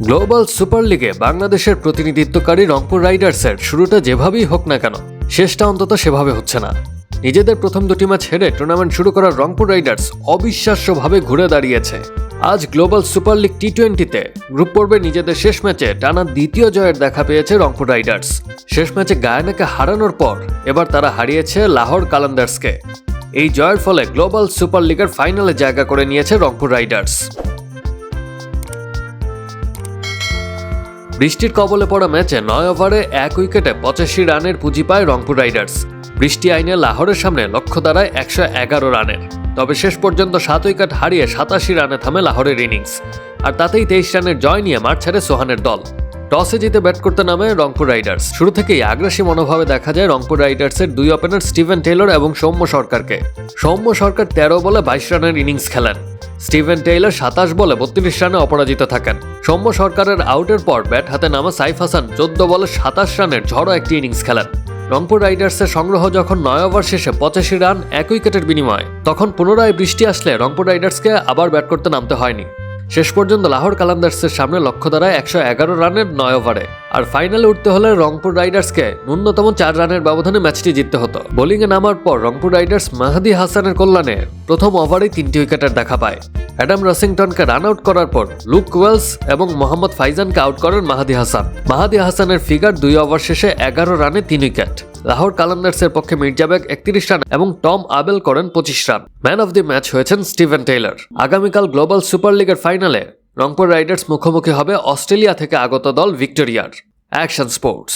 Global super লিগে বাংলাদেশের প্রতিনিধিত্বকারী রংপুর রাইডার্সের শুরুটা যেভাবেই হোক না কেন, শেষটা অন্তত সেভাবে হচ্ছে না। নিজেদের প্রথম দুটি ম্যাচ হেরে টুর্নামেন্ট শুরু করার রংপুর রাইডার্স অবিশ্বাস্যভাবে ঘুরে দাঁড়িয়েছে। আজ গ্লোবাল সুপার লিগ টি টোয়েন্টিতে গ্রুপ পর্বে নিজেদের শেষ ম্যাচে টানা দ্বিতীয় জয়ের দেখা পেয়েছে রংপুর রাইডার্স। শেষ ম্যাচে গায়ানাকে হারানোর পর এবার তারা হারিয়েছে লাহোর কালান্দার্সকে। এই জয়ের ফলে গ্লোবাল সুপার লিগের ফাইনালে জায়গা করে নিয়েছে রংপুর রাইডার্স। বৃষ্টির কবলে পড়া ম্যাচে নয় ওভারে এক উইকেটে পঁচাশি রানের পুঁজি পায় রংপুর রাইডার্স। বৃষ্টি আইনে লাহোরের সামনে লক্ষ্য দাঁড়ায় একশো এগারো রানের। তবে শেষ পর্যন্ত সাত উইকেট হারিয়ে সাতাশি রানে থামে লাহোরের ইনিংস। আর তাতেই তেইশ রানের জয় নিয়ে মাঠ ছাড়ে সোহানের দল। টসে জিতে ব্যাট করতে নামে রংপুর রাইডার্স। শুরু থেকেই আগ্রাসী মনোভাবে দেখা যায় রংপুর রাইডার্সের দুই ওপেনার স্টিভেন টেইলর এবং সৌম্য সরকারকে। সৌম্য সরকার তেরো বলে বাইশ রানের ইনিংস খেলেন। স্টিভেন টেইলার সাতাশ বলে বত্রিশ রানে অপরাজিত থাকেন। সৌম্য সরকারের আউটের পর ব্যাট হাতে নামা সাইফ হাসান চোদ্দ বলে সাতাশ রানের ঝড়ো একটি ইনিংস খেলেন। রংপুর রাইডার্সের সংগ্রহ যখন নয় ওভার শেষে পঁচাশি রান, এক উইকেটের বিনিময়ে, তখন পুনরায় বৃষ্টি আসলে রংপুর রাইডার্সকে আবার ব্যাট করতে নামতে হয়নি। শেষ পর্যন্ত লাহোর কালান্দার্সের সামনে লক্ষ্য দাঁড়ায় একশো এগারো রানের নয় ওভারে। আর ফাইনালে উঠতে হলে রংপুর রাইডার্সকে ন্যূনতম চার রানের ব্যবধানে ম্যাচটি জিততে হতো। বোলিংয়ে নামার পর রংপুর রাইডার্স মাহাদি হাসানের কল্যাণে প্রথম ওভারেই তিনটি উইকেটের দেখা পায়। অ্যাডাম রসিংটনকে রান আউট করার পর লুক ওয়েলস এবং মোহাম্মদ ফাইজানকে আউট করেন মাহাদি হাসান। মাহাদি হাসানের ফিগার দুই ওভার শেষে এগারো রানে তিন উইকেট। লাহোর কালান্দার্সের পক্ষে মির্জা বেগ একত্রিশ রান এবং টম আবেল করেন পঁচিশ run. Man of the match হয়েছেন স্টিভেন টেইলার। আগামীকাল গ্লোবাল সুপার লিগের ফাইনালে রংপুর রাইডার্স মুখোমুখি হবে অস্ট্রেলিয়া থেকে আগত দল ভিক্টোরিয়ার। Action sports.